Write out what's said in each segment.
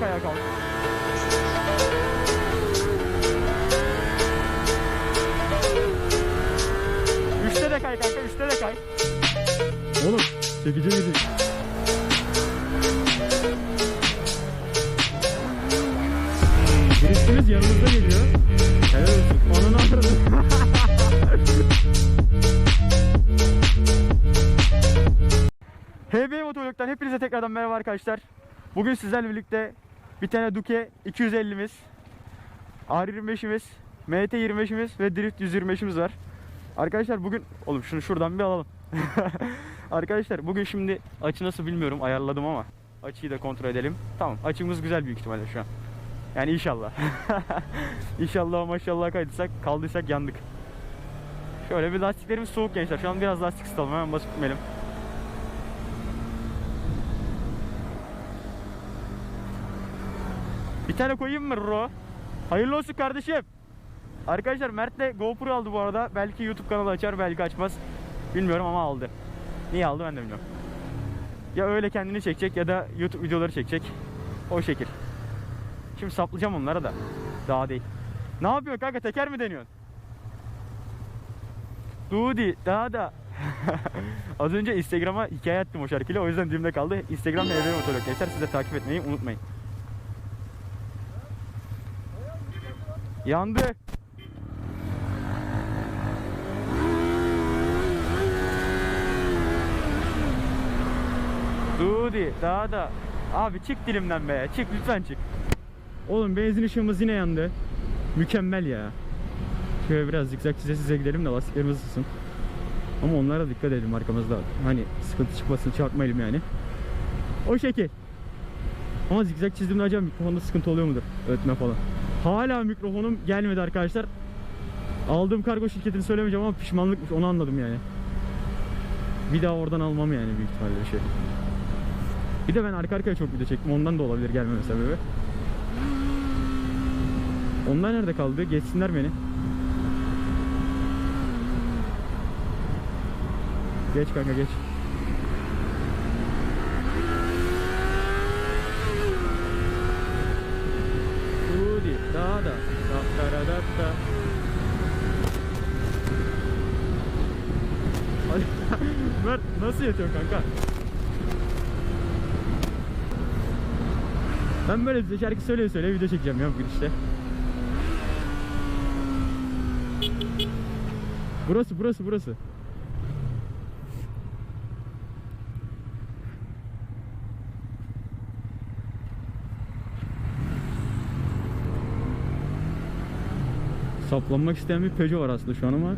kaya kalk. Üçte de kay kanka, üçte de kay. Oğlum, çekici gidin. Driftimiz yanımızda geliyor. Helal olsun. Onun anladım. HB Motovlog'dan hepinize tekrardan merhaba arkadaşlar. Bugün sizlerle birlikte bir tane Duke 250'miz, R25'imiz, MT25'imiz ve Drift 125'imiz var. Arkadaşlar bugün, oğlum şunu şuradan bir alalım. arkadaşlar bugün şimdi açı nasıl bilmiyorum ayarladım ama açıyı da kontrol edelim. Tamam açımız güzel büyük ihtimalle şu an. Yani inşallah. inşallah maşallah kaydıysak kaldıysak yandık. Şöyle bir lastiklerimiz soğuk gençler. Şu an biraz lastik ısıtalım hemen basıp gitmeyelim. Bir tane koyayım mı Ro? Hayırlı olsun kardeşim. Arkadaşlar Mert de GoPro aldı bu arada. Belki YouTube kanalı açar belki açmaz. Bilmiyorum ama aldı. Niye aldı ben de bilmiyorum. Ya öyle kendini çekecek ya da YouTube videoları çekecek. O şekil. Şimdi saplayacağım onlara da. Daha değil. Ne yapıyorsun kanka teker mi deniyorsun? Dudi daha da. Az önce Instagram'a hikaye attım o şarkıyla o yüzden dilimde kaldı. Instagram HV Motorluk gençler siz de takip etmeyi unutmayın. Yandı. Dudi daha da. Abi çık dilimden be. Çık lütfen çık. Oğlum benzin ışığımız yine yandı. Mükemmel ya. Şöyle biraz zikzak size size gidelim de lastiklerimiz ısısın. Ama onlara dikkat edelim arkamızda. Hani sıkıntı çıkmasın çarpmayalım yani. O şekil. Ama zikzak çizdiğimde acaba mikrofonda sıkıntı oluyor mudur? Ötme falan. Hala mikrofonum gelmedi arkadaşlar. Aldığım kargo şirketini söylemeyeceğim ama pişmanlıkmış onu anladım yani. Bir daha oradan almam yani büyük ihtimalle bir şey. Bir de ben arka arkaya çok video çektim ondan da olabilir gelmeme sebebi. Onlar nerede kaldı? Geçsinler beni. Geç kanka geç. Udi, daha da. Da, da, da, da, da. Hadi. Mert nasıl yatıyorsun kanka? Ben böyle bize şarkı söyleye söyleye video çekeceğim ya bugün işte. Burası burası burası. Saplanmak isteyen bir Peugeot var aslında şu an ama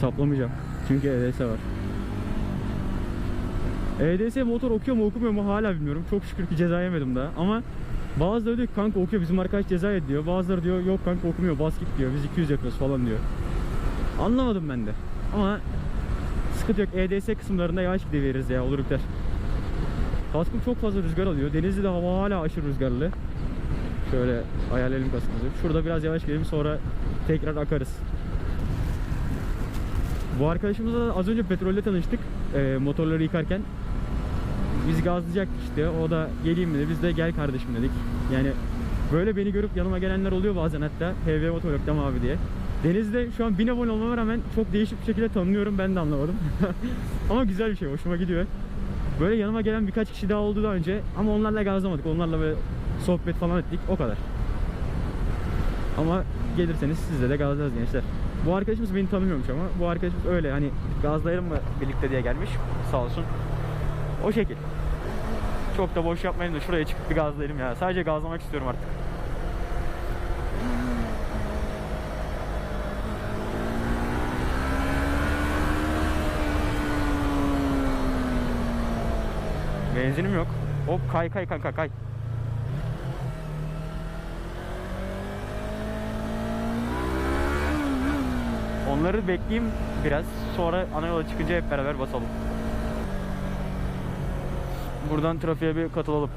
saplamayacağım. Çünkü EDS var. EDS motor okuyor mu okumuyor mu hala bilmiyorum. Çok şükür ki ceza yemedim daha ama bazıları diyor ki, kanka okuyor bizim arkadaş ceza yedi diyor. Bazıları diyor yok kanka okumuyor bas git diyor. Biz 200 yapıyoruz falan diyor. Anlamadım ben de. Ama sıkıntı yok. EDS kısımlarında yavaş gidiveririz ya olur biter. Kaskım çok fazla rüzgar alıyor. Denizde de hava hala aşırı rüzgarlı. Şöyle ayarlayalım kaskımızı. Şurada biraz yavaş gidelim sonra tekrar akarız. Bu arkadaşımızla da az önce petrolle tanıştık. Ee, motorları yıkarken. Biz gazlayacaktık işte. O da geleyim dedi. Biz de gel kardeşim dedik. Yani böyle beni görüp yanıma gelenler oluyor bazen hatta. HV Motorluk'tan abi diye. Deniz'de şu an 1000 abone olmama rağmen çok değişik bir şekilde tanınıyorum. Ben de anlamadım. Ama güzel bir şey. Hoşuma gidiyor. Böyle yanıma gelen birkaç kişi daha oldu daha önce. Ama onlarla gazlamadık. Onlarla böyle sohbet falan ettik. O kadar. Ama gelirseniz sizle de gazlarız gençler. Bu arkadaşımız beni tanımıyormuş ama bu arkadaşımız öyle hani gazlayalım mı birlikte diye gelmiş. Sağ olsun. O şekil. Çok da boş yapmayın da şuraya çıkıp bir gazlayalım ya. Sadece gazlamak istiyorum artık. Benzinim yok. Hop kay kay kanka kay. Onları bekleyeyim biraz. Sonra ana yola çıkınca hep beraber basalım. Buradan trafiğe bir katılalım.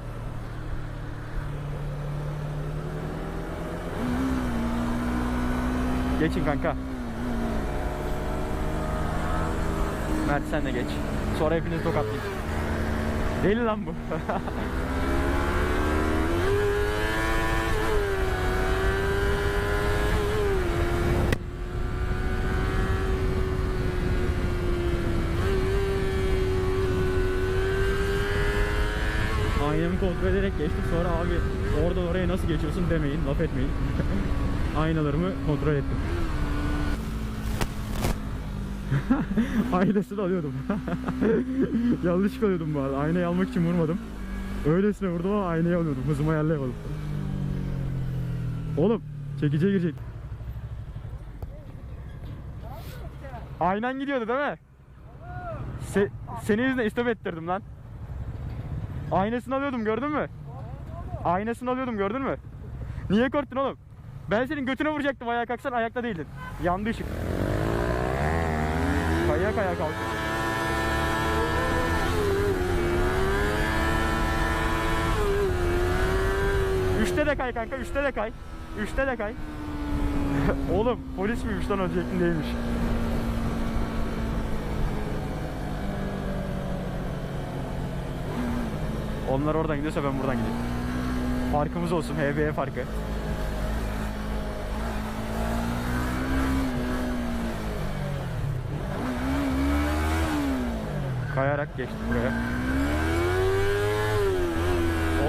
Geçin kanka. Mert sen de geç. Sonra hepinizi tokatlayayım. Deli lan bu. Aynamı kontrol ederek geçtim. Sonra abi oradan oraya nasıl geçiyorsun demeyin, laf etmeyin. Aynalarımı kontrol ettim. Aynasını alıyordum. Yanlış alıyordum bu arada. Aynayı almak için vurmadım. Öylesine vurdum ama aynayı alıyordum. Hızımı ayarlayamadım. Oğlum çekiciye girecek. Aynen gidiyordu değil mi? Se senin yüzünden istop ettirdim lan. Aynasını alıyordum gördün mü? Aynasını alıyordum gördün mü? Niye korktun oğlum? Ben senin götüne vuracaktım ayağa kalksan ayakta değildin. Yandı ışık. Kaya kaya kalk. Üçte de kay kanka, üçte de kay. Üçte de kay. Oğlum polis miymiş lan o değilmiş. Onlar oradan gidiyorsa ben buradan gideyim. Farkımız olsun, HB'ye farkı. Kayarak geçtik buraya.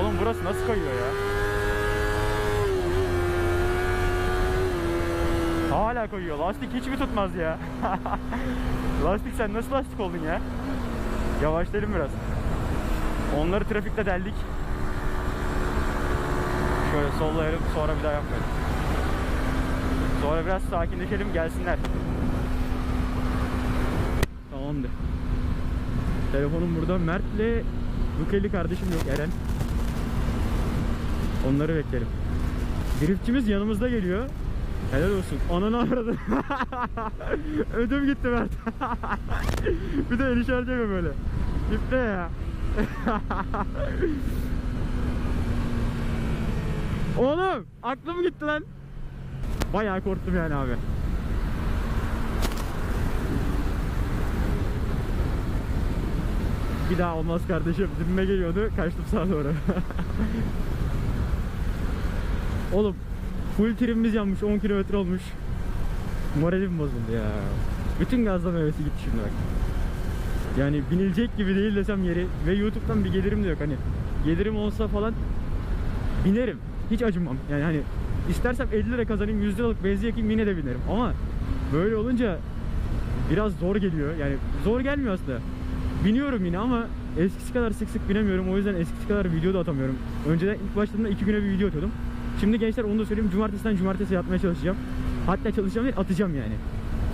Oğlum burası nasıl kayıyor ya? Hala koyuyor. Lastik hiç mi tutmaz ya? lastik sen nasıl lastik oldun ya? Yavaşlayalım biraz. Onları trafikte deldik. Şöyle sollayalım sonra bir daha yapmayalım. Sonra biraz sakinleşelim gelsinler. Tamamdır. Telefonum burada. Mert'le Bukeli kardeşim yok Eren. Onları beklerim. Driftçimiz yanımızda geliyor. Helal olsun. Ananı aradı. Ödüm gitti Mert. bir de el yapıyor böyle. İpne ya. Oğlum aklım gitti lan. Bayağı korktum yani abi. Bir daha olmaz kardeşim. Dibime geliyordu. Kaçtım sağa doğru. Oğlum full trimimiz yanmış. 10 kilometre olmuş. Moralim bozuldu ya. Bütün gazlama hevesi gitti şimdi bak. Yani binilecek gibi değil desem yeri ve YouTube'dan bir gelirim de yok hani. Gelirim olsa falan binerim. Hiç acımam. Yani hani istersem 50 lira kazanayım 100 liralık benzin yakayım yine de binerim. Ama böyle olunca biraz zor geliyor. Yani zor gelmiyor aslında. Biniyorum yine ama eskisi kadar sık sık binemiyorum. O yüzden eskisi kadar video da atamıyorum. Önceden ilk başladığımda iki güne bir video atıyordum. Şimdi gençler onu da söyleyeyim. Cumartesiden cumartesi atmaya çalışacağım. Hatta çalışacağım değil atacağım yani.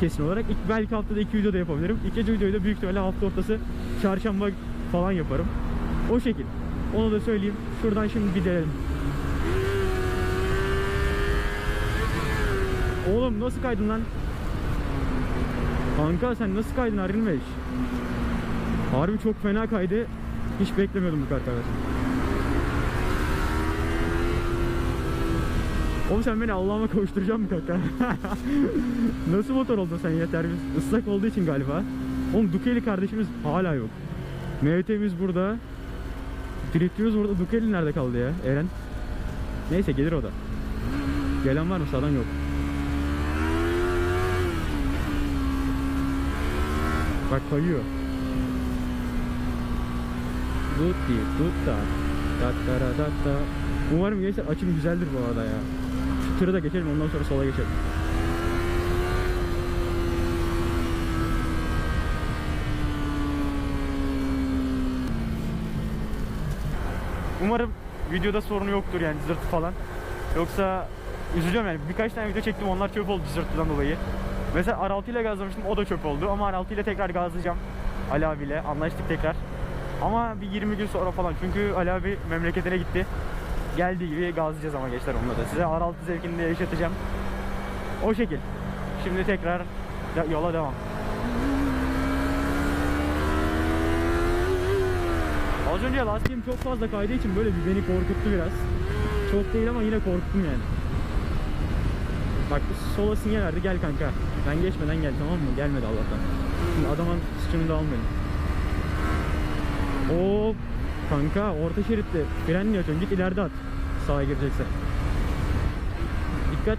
Kesin olarak. İlk, belki haftada iki video da yapabilirim. İkinci videoyu da büyük ihtimalle hafta ortası çarşamba falan yaparım. O şekil. Onu da söyleyeyim. Şuradan şimdi gidelim. Oğlum nasıl kaydın lan? Kanka sen nasıl kaydın Arin Bey? Harbi çok fena kaydı. Hiç beklemiyordum bu kadar Oğlum sen beni Allah'ıma kavuşturacaksın mı kanka? Nasıl motor oldun sen ya? Servis ıslak olduğu için galiba. Oğlum Dukeli kardeşimiz hala yok. MHT'miz burada. Drift'imiz burada. Dukeli nerede kaldı ya? Eren. Neyse gelir o da. Gelen var mı? Sağdan yok. Bak kayıyor. Tutti tutta. Tattara tatta. Umarım gençler açım güzeldir bu arada ya. Tırı da geçelim ondan sonra sola geçelim. Umarım videoda sorunu yoktur yani zırt falan. Yoksa üzülüyorum yani birkaç tane video çektim onlar çöp oldu zırtıdan dolayı. Mesela R6 ile gazlamıştım o da çöp oldu ama R6 ile tekrar gazlayacağım. Ali abiyle anlaştık tekrar. Ama bir 20 gün sonra falan çünkü Ali abi memleketine gitti. Geldiği gibi gazlayacağız ama gençler onunla da. Size R6 zevkini de yaşatacağım. O şekil. Şimdi tekrar yola devam. Az önce lastiğim çok fazla kaydığı için böyle bir beni korkuttu biraz. Çok değil ama yine korktum yani. Bak sola sinyal verdi gel kanka. Ben geçmeden gel tamam mı? Gelmedi Allah'tan. Adamın suçunu da almayın. Oo kanka orta şeritte frenli atıyorsun git ileride at. Sağa girecekse. Dikkat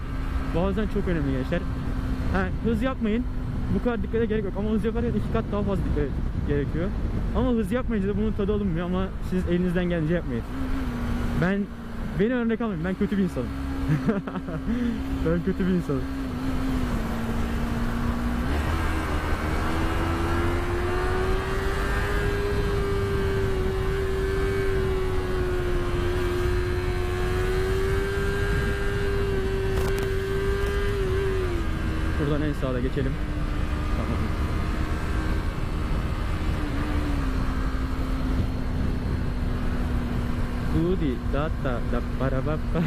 bazen çok önemli gençler. Ha, hız yapmayın. Bu kadar dikkate gerek yok ama hız yaparken iki kat daha fazla dikkat gerekiyor. Ama hız yapmayınca da bunun tadı alınmıyor ama siz elinizden gelince yapmayın. Ben beni örnek almayın. Ben kötü bir insanım. ben kötü bir insanım. Buradan en sağda geçelim. Tamam. Dudi da da da para ba ba.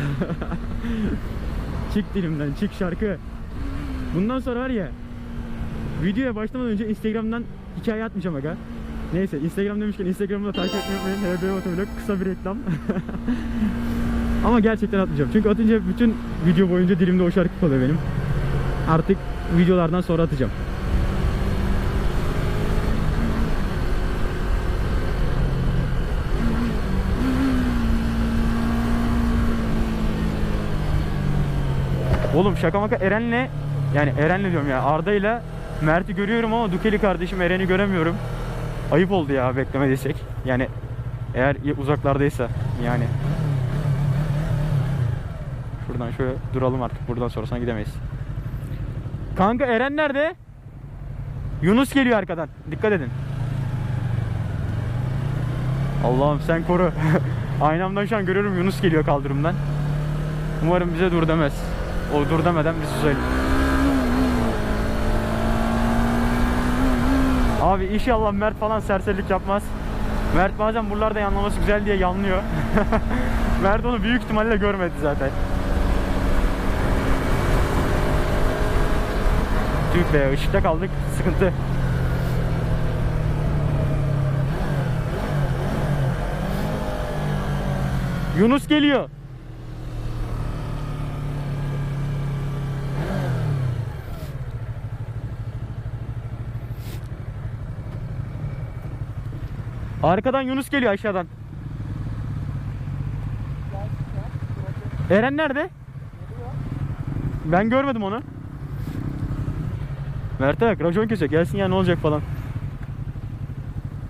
Çık dilimden çık şarkı. Bundan sonra var ya videoya başlamadan önce Instagram'dan hikaye atmayacağım aga. Neyse Instagram demişken Instagram'ı da takip etmeyi unutmayın. HB Otovlog kısa bir reklam. Ama gerçekten atmayacağım. Çünkü atınca bütün video boyunca dilimde o şarkı kalıyor benim. Artık videolardan sonra atacağım. Oğlum şaka maka Eren'le yani Eren'le diyorum ya Arda ile Mert'i görüyorum ama Dukeli kardeşim Eren'i göremiyorum. Ayıp oldu ya beklemediysek. Yani eğer uzaklardaysa yani. Şuradan şöyle duralım artık. Buradan sonrasına gidemeyiz. Kanka Eren nerede? Yunus geliyor arkadan. Dikkat edin. Allah'ım sen koru. Aynamdan şu an görüyorum Yunus geliyor kaldırımdan. Umarım bize dur demez. O dur demeden bizi söyle. Abi inşallah Mert falan serserilik yapmaz. Mert bazen buralarda yanlaması güzel diye yanlıyor. Mert onu büyük ihtimalle görmedi zaten. Tüh be ışıkta kaldık. Sıkıntı. Yunus geliyor. Arkadan Yunus geliyor aşağıdan. Eren nerede? Ben görmedim onu. Mert'e bak racon kesecek gelsin ya ne olacak falan.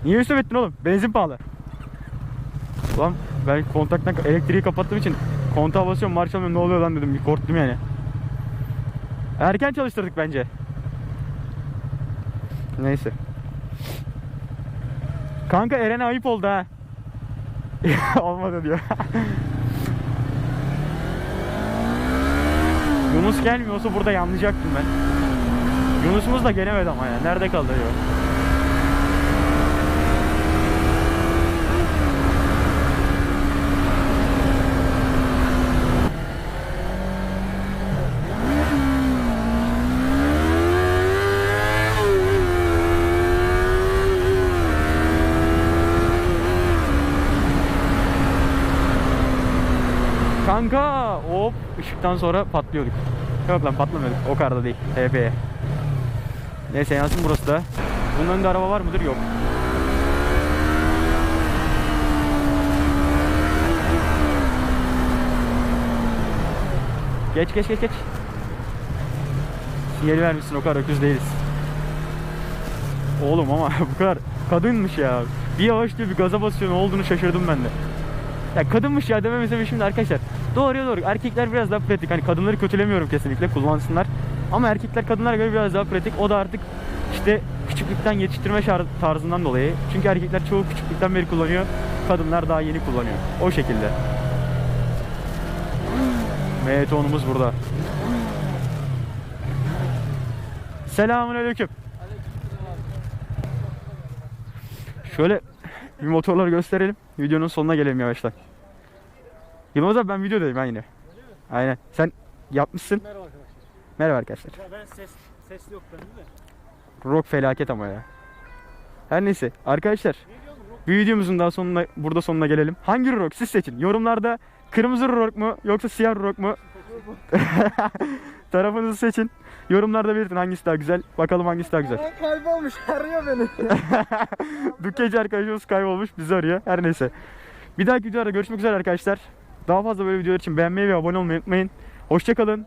Niye üstüme ettin oğlum? Benzin pahalı. Ulan ben kontaktan elektriği kapattığım için kontağa basıyorum marş almıyorum ne oluyor lan dedim bir korktum yani. Erken çalıştırdık bence. Neyse. Kanka Eren'e ayıp oldu ha. Olmadı diyor. Yunus gelmiyorsa burada yanlayacaktım ben. Yunus'umuz da gelemedi ama ya. Nerede kaldı ya? Kanka hop ışıktan sonra patlıyorduk. Yok lan patlamıyorduk. O kadar da değil. TP'ye. Neyse yansın burası da. Bunun önünde araba var mıdır? Yok. Geç geç geç geç. Sinyali vermişsin o kadar öküz değiliz. Oğlum ama bu kadar kadınmış ya. Bir yavaş diyor bir gaza basıyor ne olduğunu şaşırdım ben de. Ya kadınmış ya dememe sebebi şimdi arkadaşlar. Doğruya doğru. Erkekler biraz daha pratik. Hani kadınları kötülemiyorum kesinlikle. Kullansınlar. Ama erkekler kadınlara göre biraz daha pratik. O da artık işte küçüklükten yetiştirme tarzından dolayı. Çünkü erkekler çoğu küçüklükten beri kullanıyor. Kadınlar daha yeni kullanıyor. O şekilde. Metonumuz burada. Selamun aleyküm. Şöyle bir motorları gösterelim. Videonun sonuna gelelim yavaştan. Yılmaz abi ben videodayım ben yine. Aynen. Sen yapmışsın. Merhaba. Merhaba arkadaşlar. Ya ben ses sesli yok bende de. Rock felaket ama ya. Her neyse arkadaşlar bir videomuzun daha sonuna burada sonuna gelelim. Hangi rock siz seçin. Yorumlarda kırmızı rock mu yoksa siyah rock mu? Tarafınızı seçin. Yorumlarda belirtin hangisi daha güzel. Bakalım hangisi daha güzel. Ben kaybolmuş arıyor beni. Dukkeci arkadaşımız kaybolmuş bizi arıyor. Her neyse. Bir dahaki videoda görüşmek üzere arkadaşlar. Daha fazla böyle videolar için beğenmeyi ve abone olmayı unutmayın. Hoşçakalın.